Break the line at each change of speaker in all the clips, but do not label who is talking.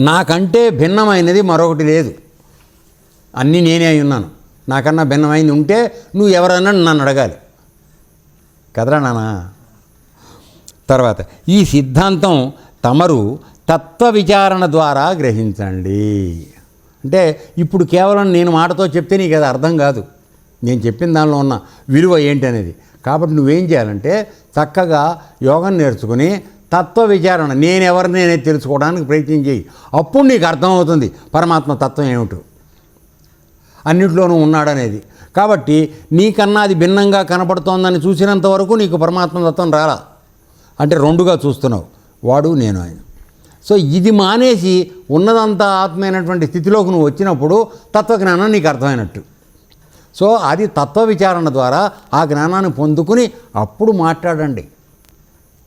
నాకంటే భిన్నమైనది మరొకటి లేదు. అన్నీ నేనే అయి ఉన్నాను. నాకన్నా భిన్నమైంది ఉంటే నువ్వు ఎవరన్నా నన్ను అడగాలి. కదరా నాన్న తర్వాత ఈ సిద్ధాంతం తమరు తత్వ విచారణ ద్వారా గ్రహించండి. అంటే ఇప్పుడు కేవలం నేను మాటతో చెప్తే నీకు అది అర్థం కాదు. నేను చెప్పిన దానిలో ఉన్న విలువ ఏంటి అనేది. కాబట్టి నువ్వేం చేయాలంటే చక్కగా యోగం నేర్చుకుని తత్వ విచారణ. నేను ఎవరిని తెలుసుకోవడానికి ప్రయత్నం చేయి. అప్పుడు నీకు అర్థమవుతుంది పరమాత్మ తత్వం ఏమిటో. అన్నిట్లోనూ ఉన్నాడనేది. కాబట్టి నీకన్నా అది భిన్నంగా కనపడుతోందని చూసినంత వరకు నీకు పరమాత్మ తత్వం రాలా. అంటే రెండుగా చూస్తున్నావు. వాడు నేను ఆయన. సో ఇది మానేసి ఉన్నదంతా ఆత్మైనటువంటి స్థితిలోకి నువ్వు వచ్చినప్పుడు తత్వజ్ఞానం నీకు అర్థమైనట్టు. సో అది తత్వ విచారణ ద్వారా ఆ జ్ఞానాన్ని పొందుకుని అప్పుడు మాట్లాడండి.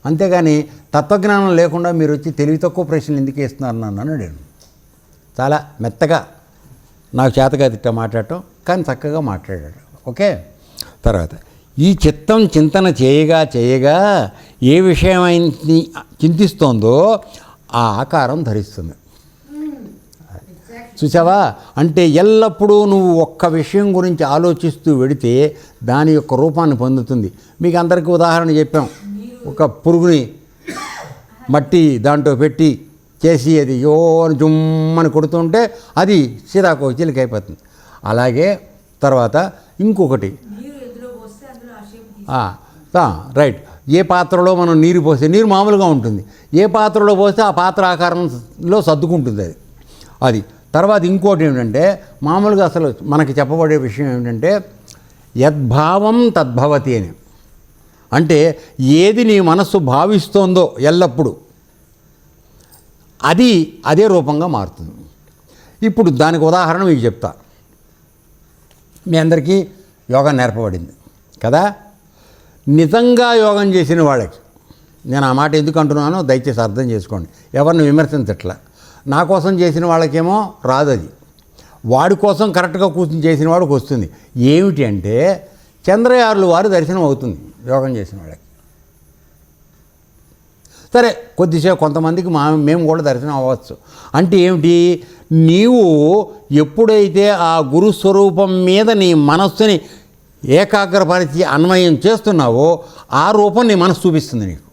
అంతేగాని తత్వజ్ఞానం లేకుండా మీరు వచ్చి తెలివి తక్కువ ప్రశ్నలు ఎందుకు వేస్తున్నారు నన్ను నేను చాలా మెత్తగా నాకు చేతగా తిట్ట మాట్లాడటం కానీ చక్కగా మాట్లాడాడు. ఓకే? తర్వాత ఈ చిత్తం చింతన చేయగా చేయగా ఏ విషయమైంది చింతిస్తోందో ఆ ఆకారం ధరిస్తుంది. చూసావా? అంటే ఎల్లప్పుడూ నువ్వు ఒక్క విషయం గురించి ఆలోచిస్తూ వెడితే దాని యొక్క రూపాన్ని పొందుతుంది. మీకు అందరికీ ఉదాహరణ చెప్పాం. ఒక పురుగుని మట్టి దాంట్లో పెట్టి చేసి అది యోని జుమ్మని కొడుతుంటే అది సీతాకో చిలిక అయిపోతుంది. అలాగే తర్వాత ఇంకొకటి. రైట్. ఏ పాత్రలో మనం నీరు పోస్తే నీరు మామూలుగా ఉంటుంది. ఏ పాత్రలో పోస్తే ఆ పాత్ర ఆకారంలో సర్దుకుంటుంది అది. అది. తర్వాత ఇంకోటి ఏమిటంటే మామూలుగా అసలు మనకి చెప్పబడే విషయం ఏమిటంటే యద్భావం తద్భవతి అని. అంటే ఏది నీ మనస్సు భావిస్తోందో ఎల్లప్పుడూ అది అదే రూపంగా మారుతుంది. ఇప్పుడు దానికి ఉదాహరణ మీకు చెప్తా. మీ అందరికీ యోగా నేర్పబడింది కదా? నిజంగా యోగం చేసిన వాళ్ళకి నేను ఆ మాట ఎందుకు అంటున్నానో దయచేసి అర్థం చేసుకోండి. ఎవరిని విమర్శించట్లా నా కోసం చేసిన వాళ్ళకేమో రాదు అది. వాడి కోసం కరెక్ట్గా కూర్చొని చేసిన వాడికి వస్తుంది. ఏమిటి అంటే చంద్రయారులు వారి దర్శనం అవుతుంది యోగం చేసిన వాళ్ళకి. సరే కొద్దిసేపు కొంతమందికి మా మేము కూడా దర్శనం అవ్వచ్చు. అంటే ఏమిటి? నీవు ఎప్పుడైతే ఆ గురు స్వరూపం మీద నీ మనస్సుని ఏకాగ్రపరిచి అన్వయం చేస్తున్నావో ఆ రూపం నీ మనసు చూపిస్తుంది నీకు.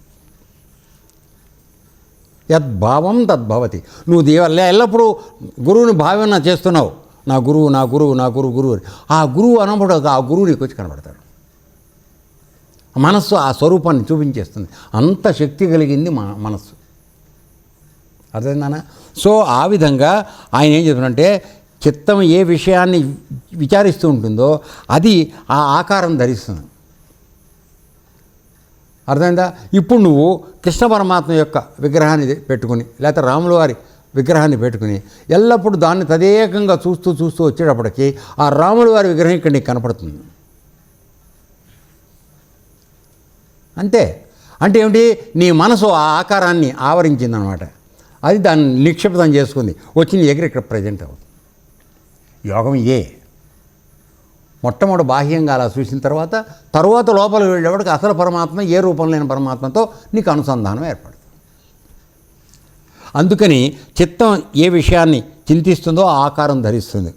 యద్భావం తద్భవతి. నువ్వు దేవ ఎల్లప్పుడూ గురువుని భావన చేస్తున్నావు. నా గురువు నా గురువు నా గురువు గురువు ఆ గురువు అనబడు ఆ గురువు నీకు వచ్చి కనబడతాడు. మనస్సు ఆ స్వరూపాన్ని చూపించేస్తుంది. అంత శక్తి కలిగింది మన మనస్సు. అర్థమైందానా సో ఆ విధంగా ఆయన ఏం చెప్తున్నంటే చిత్తం ఏ విషయాన్ని విచారిస్తూ ఉంటుందో అది ఆ ఆకారం ధరిస్తుంది. అర్థమైందా? ఇప్పుడు నువ్వు కృష్ణ పరమాత్మ యొక్క విగ్రహాన్ని పెట్టుకుని లేకపోతే రాముల వారి విగ్రహాన్ని పెట్టుకుని ఎల్లప్పుడూ దాన్ని తదేకంగా చూస్తూ చూస్తూ వచ్చేటప్పటికి ఆ రాముడు వారి విగ్రహం ఇక్కడ నీకు కనపడుతుంది. అంతే. అంటే ఏమిటి? నీ మనసు ఆ ఆకారాన్ని ఆవరించిందనమాట. అది దాన్ని నిక్షిప్తం చేసుకుంది. వచ్చిన ఎగిరి ఇక్కడ ప్రజెంట్ అవుతుంది. యోగం ఏ? మొట్టమొదటి బాహ్యంగా అలా చూసిన తర్వాత తర్వాత లోపలికి వెళ్ళేవాడికి అసలు పరమాత్మ ఏ రూపం లేని పరమాత్మతో నీకు అనుసంధానం ఏర్పడుతుంది. అందుకని చిత్తం ఏ విషయాన్ని చింతిస్తుందో ఆకారం ధరిస్తుంది.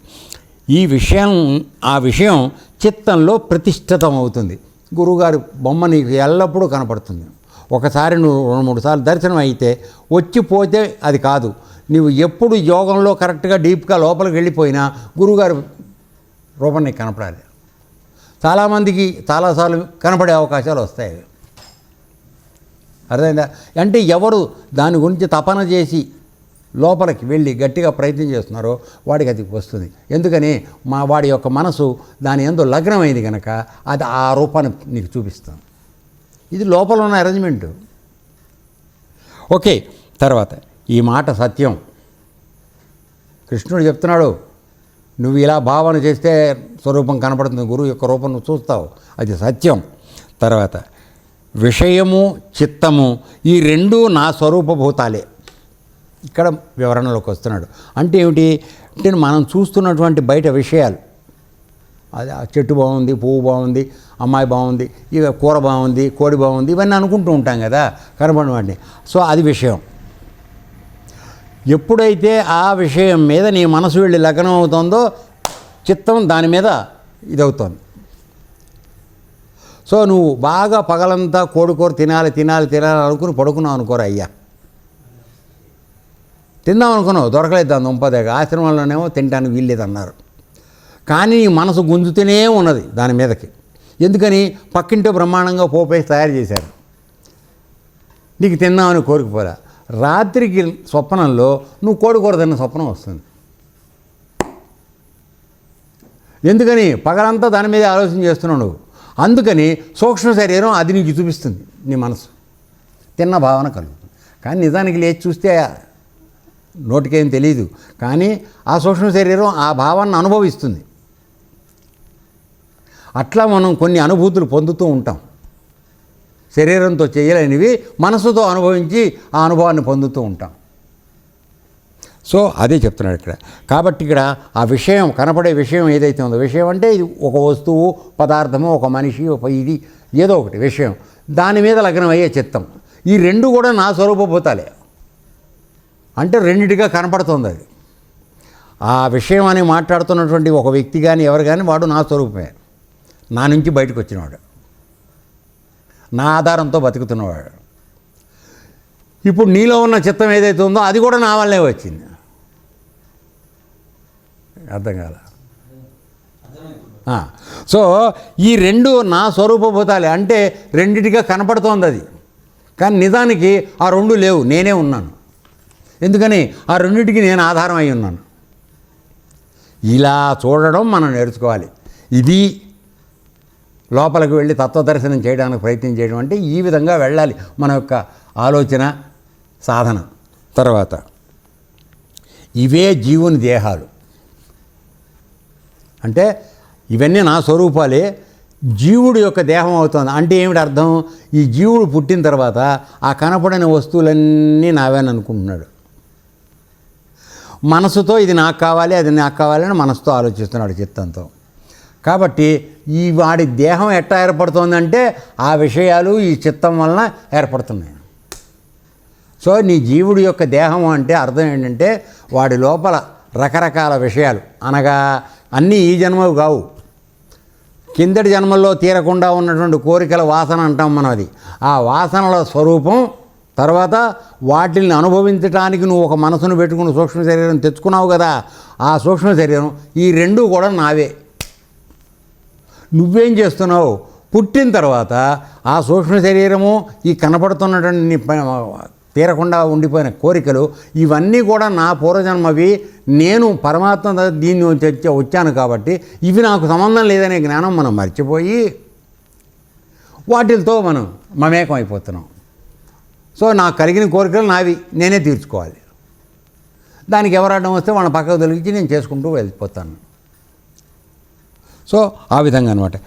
ఈ విషయం ఆ విషయం చిత్తంలో ప్రతిష్ఠితం అవుతుంది గురువుగారి బొమ్మ నీకు ఎల్లప్పుడూ కనపడుతుంది. ఒకసారి నువ్వు రెండు మూడు సార్లు దర్శనం అయితే వచ్చిపోతే అది కాదు. నువ్వు ఎప్పుడు యోగంలో కరెక్ట్గా డీప్గా లోపలికి వెళ్ళిపోయినా గురువుగారి రూపం నీకు కనపడాలి. చాలామందికి చాలాసార్లు కనపడే అవకాశాలు వస్తాయి. అర్థమైందా? అంటే ఎవరు దాని గురించి తపన చేసి లోపలికి వెళ్ళి గట్టిగా ప్రయత్నం చేస్తున్నారో వాడికి అది వస్తుంది. ఎందుకని? మా వాడి యొక్క మనసు దాని ఎందు లగ్నమైంది కనుక అది ఆ రూపాన్ని నీకు చూపిస్తాం. ఇది లోపల ఉన్న అరేంజ్మెంటు ఓకే తర్వాత ఈ మాట సత్యం. కృష్ణుడు చెప్తున్నాడు నువ్వు ఇలా భావన చేస్తే స్వరూపం కనపడుతుంది గురువు యొక్క రూపం నువ్వు చూస్తావు. అది సత్యం. తర్వాత విషయము చిత్తము ఈ రెండు నా స్వరూపభూతాలే. ఇక్కడ వివరణలోకి వస్తున్నాడు. అంటే ఏమిటి? అంటే మనం చూస్తున్నటువంటి బయట విషయాలు. అది ఆ చెట్టు బాగుంది పువ్వు బాగుంది అమ్మాయి బాగుంది ఇక కూర బాగుంది కోడి బాగుంది ఇవన్నీ అనుకుంటూ ఉంటాం కదా కనబడిన వాటిని సో అది విషయం. ఎప్పుడైతే ఆ విషయం మీద నీ మనసు వెళ్ళి లగ్నం అవుతుందో చిత్తం దాని మీద ఇదవుతుంది. సో నువ్వు బాగా పగలంతా కోడికూర తినాలి తినాలి తినాలి అనుకుని పడుకున్నావు అనుకోరా అయ్యా. తిందాం అనుకున్నావు దొరకలేదు దాని దుంపదేగ ఆశ్రమంలోనేమో తినడానికి వీల్లేదు అన్నారు కానీ నీ మనసు గుంజుతూనే ఉన్నది దాని మీదకి. ఎందుకని? పక్కింటి బ్రహ్మాండంగా పోపేసి తయారు చేశారు. నీకు తిందామని కోరికపోరా రాత్రికి స్వప్నంలో నువ్వు కోడికూర తిన్న స్వప్నం వస్తుంది. ఎందుకని? పగలంతా దాని మీద ఆలోచన చేస్తున్నావు నువ్వు. అందుకని సూక్ష్మ శరీరం అది నీకు చూపిస్తుంది నీ మనసు. తిన్న భావన కలుగుతుంది. కానీ నిజానికి లేచి చూస్తే నోటికేం తెలియదు కానీ ఆ సూక్ష్మ శరీరం ఆ భావాన్ని అనుభవిస్తుంది. అట్లా మనం కొన్ని అనుభూతులు పొందుతూ ఉంటాం. శరీరంతో చేయలేనివి మనసుతో అనుభవించి ఆ అనుభవాన్ని పొందుతూ ఉంటాం. సో అదే చెప్తున్నాడు ఇక్కడ. కాబట్టి ఇక్కడ ఆ విషయం కనపడే విషయం ఏదైతే ఉందో విషయం అంటే ఇది ఒక వస్తువు పదార్థము ఒక మనిషి ఒక ఇది ఏదో ఒకటి విషయం. దాని మీద లగ్నం అయ్యే చిత్తం. ఈ రెండు కూడా నా స్వరూపభూతాలే. అంటే రెండింటిగా కనపడుతుంది అది. ఆ విషయం అని మాట్లాడుతున్నటువంటి ఒక వ్యక్తి కానీ ఎవరు కానీ వాడు నా స్వరూపమే. నా నుంచి బయటకు వచ్చినవాడు. నా ఆధారంతో బతుకుతున్నవాడు. ఇప్పుడు నీలో ఉన్న చిత్తం ఏదైతే ఉందో అది కూడా నా వల్లే వచ్చింది. అర్థం కాల. సో ఈ రెండు నా స్వరూపభూతాలే అంటే రెండిటిగా కనపడుతోంది అది. కానీ నిజానికి ఆ రెండు లేవు నేనే ఉన్నాను. ఎందుకని? ఆ రెండింటికి నేను ఆధారం అయి ఉన్నాను. ఇలా చూడడం మనం నేర్చుకోవాలి. ఇది లోపలికి వెళ్ళి తత్వదర్శనం చేయడానికి ప్రయత్నం చేయడం అంటే ఈ విధంగా వెళ్ళాలి మన యొక్క ఆలోచన సాధన. తర్వాత ఇవే జీవుని దేహాలు. అంటే ఇవన్నీ నా స్వరూపాలే. జీవుడు యొక్క దేహం అవుతుంది. అంటే ఏమిటి అర్థం? ఈ జీవుడు పుట్టిన తర్వాత ఆ కనపడని వస్తువులన్నీ నావేని అనుకుంటున్నాడు. మనసుతో ఇది నాకు కావాలి అది నాకు కావాలని మనసుతో ఆలోచిస్తున్నాడు చిత్తంతో. కాబట్టి ఈ వాడి దేహం ఎట్లా ఏర్పడుతుందంటే ఆ విషయాలు ఈ చిత్తం వలన ఏర్పడుతున్నాయి. సో నీ జీవుడి యొక్క దేహం అంటే అర్థం ఏంటంటే వాడి లోపల రకరకాల విషయాలు అనగా అన్నీ ఈ జన్మవి కావు. కిందటి జన్మల్లో తీరకుండా ఉన్నటువంటి కోరికల వాసన అంటాం మనం అది. ఆ వాసనల స్వరూపం తర్వాత వాటిని అనుభవించడానికి నువ్వు ఒక మనసును పెట్టుకుని సూక్ష్మ శరీరం తెచ్చుకున్నావు కదా ఆ సూక్ష్మ శరీరం ఈ రెండు కూడా నావే. నువ్వేం చేస్తున్నావు? పుట్టిన తర్వాత ఆ సూక్ష్మ శరీరము ఈ కనపడుతున్నటువంటి తీరకుండా ఉండిపోయిన కోరికలు ఇవన్నీ కూడా నా పూర్వజన్మవి. నేను పరమాత్మ దీన్ని వచ్చాను కాబట్టి ఇవి నాకు సంబంధం లేదనే జ్ఞానం మనం మర్చిపోయి వాటితో మనం మమేకం అయిపోతున్నాం. సో నాకు కలిగిన కోరికలు నావి. నేనే తీర్చుకోవాలి. దానికి ఎవరు అడ్డం వస్తే వాళ్ళ పక్కకు తొలగించి నేను చేసుకుంటూ వెళ్ళిపోతాను. సో ఆ విధంగా అనమాట